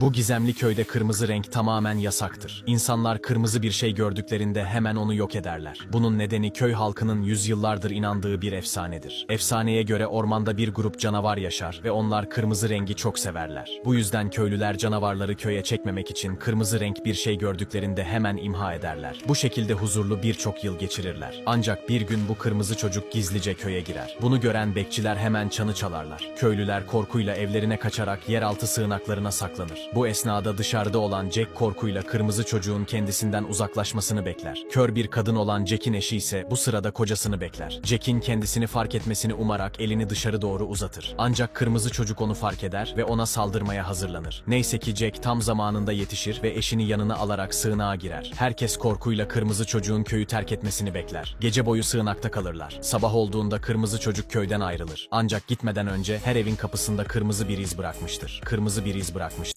Bu gizemli köyde kırmızı renk tamamen yasaktır. İnsanlar kırmızı bir şey gördüklerinde hemen onu yok ederler. Bunun nedeni köy halkının yüzyıllardır inandığı bir efsanedir. Efsaneye göre ormanda bir grup canavar yaşar ve onlar kırmızı rengi çok severler. Bu yüzden köylüler canavarları köye çekmemek için kırmızı renk bir şey gördüklerinde hemen imha ederler. Bu şekilde huzurlu birçok yıl geçirirler. Ancak bir gün bu kırmızı çocuk gizlice köye girer. Bunu gören bekçiler hemen çanı çalarlar. Köylüler korkuyla evlerine kaçarak yeraltı sığınaklarına saklanır. Bu esnada dışarıda olan Jack korkuyla kırmızı çocuğun kendisinden uzaklaşmasını bekler. Kör bir kadın olan Jack'in eşi ise bu sırada kocasını bekler. Jack'in kendisini fark etmesini umarak elini dışarı doğru uzatır. Ancak kırmızı çocuk onu fark eder ve ona saldırmaya hazırlanır. Neyse ki Jack tam zamanında yetişir ve eşini yanına alarak sığınağa girer. Herkes korkuyla kırmızı çocuğun köyü terk etmesini bekler. Gece boyu sığınakta kalırlar. Sabah olduğunda kırmızı çocuk köyden ayrılır. Ancak gitmeden önce her evin kapısında kırmızı bir iz bırakmıştır. Kırmızı bir iz bırakmıştır.